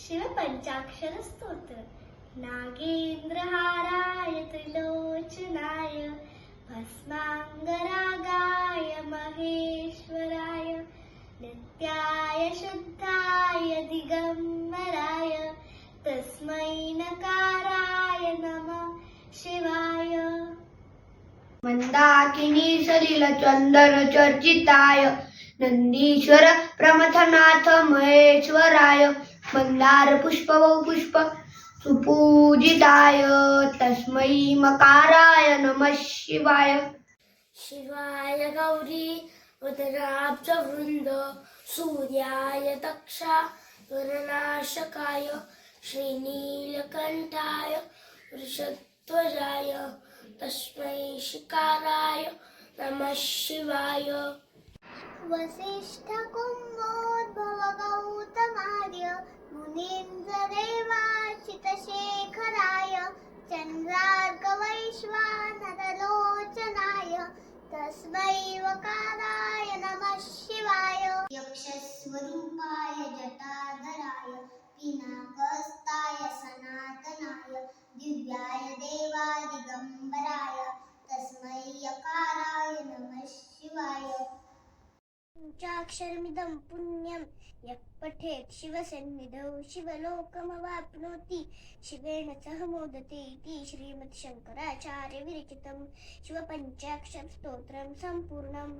शिवपंचाक्षर स्तोत्र नागेन्द्रहाराय त्रिलोचनाय भस्माङ्गरागाय महेश्वराय नित्याय शुद्धाय दिगम्बराय तस्मै नकाराय नमः शिवाय. मन्दाकिनी सलिल चर्चिताय नंदीश्वर प्रमथनाथ महेश्वराय मंदार पुष्प पुष्प सुपूजिताय तस्मै मकाराय नमः शिवाय। शिवाय गौरी वदनाब्जवृन्द सूर्याय दक्षा वरनाशकाय श्रीनीलकण्ठाय वृषध्वजाय तस्मै शिकाराय नमः शिवाय। वसिष्ठकुम्भोद्भव तस्मै वकाराय नमः शिवाय पञ्चाक्षरमिदं पुण्यं यः पठेत् शिवसन्निधौ शिवलोकमवाप्नोति। शिवेन सह मोदते इति श्रीमद्शङ्कराचार्यविरचितं शिवपञ्चाक्षरस्तोत्रं सम्पूर्णम्।